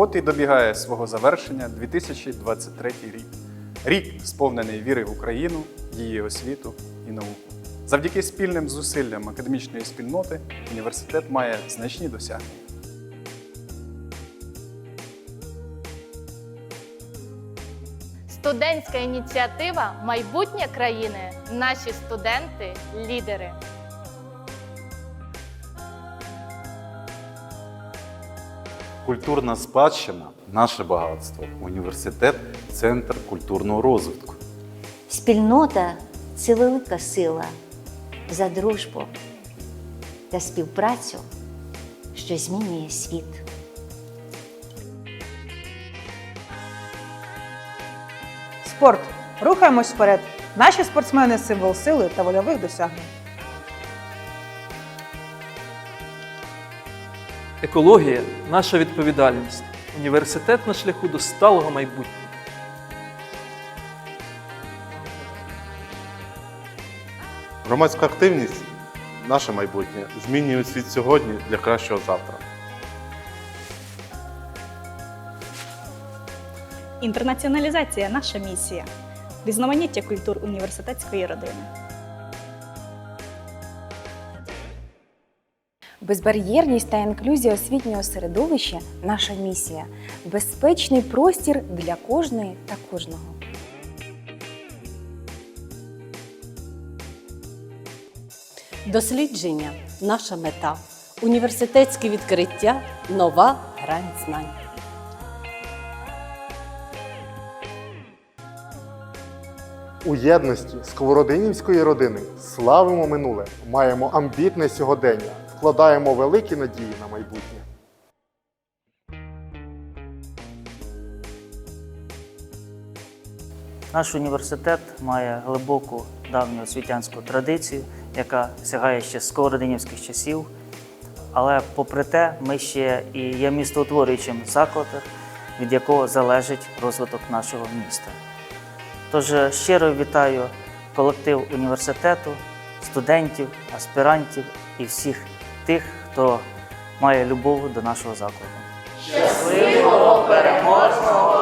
От і добігає свого завершення 2023 рік. Рік, сповнений віри в Україну, її освіту і науку. Завдяки спільним зусиллям академічної спільноти університет має значні досягнення. Студентська ініціатива Майбутнє країни. Наші студенти лідери. Культурна спадщина наше багатство. Університет центр культурного розвитку. Спільнота це велика сила за дружбу та співпрацю, що змінює світ. Спорт. Рухаємось вперед. Наші спортсмени символ сили та вольових досягнень. Екологія наша відповідальність. Університет на шляху до сталого майбутнього. Громадська активність наше майбутнє змінює світ сьогодні для кращого завтра. Інтернаціоналізація наша місія. Різноманіття культур університетської родини. Безбар'єрність та інклюзія освітнього середовища наша місія. Безпечний простір для кожної та кожного. Дослідження наша мета. Університетське відкриття нова грань знань. У єдності Сковородинівської родини славимо минуле, маємо амбітне сьогодення, вкладаємо великі надії на майбутнє. Наш університет має глибоку давню освітянську традицію, яка сягає ще з сковородинівських часів. Але попри те, ми ще і є містоутворюючим закладом, від якого залежить розвиток нашого міста. Тож щиро вітаю колектив університету, студентів, аспірантів і всіх тих, хто має любов до нашого закладу. Щасливого переможного!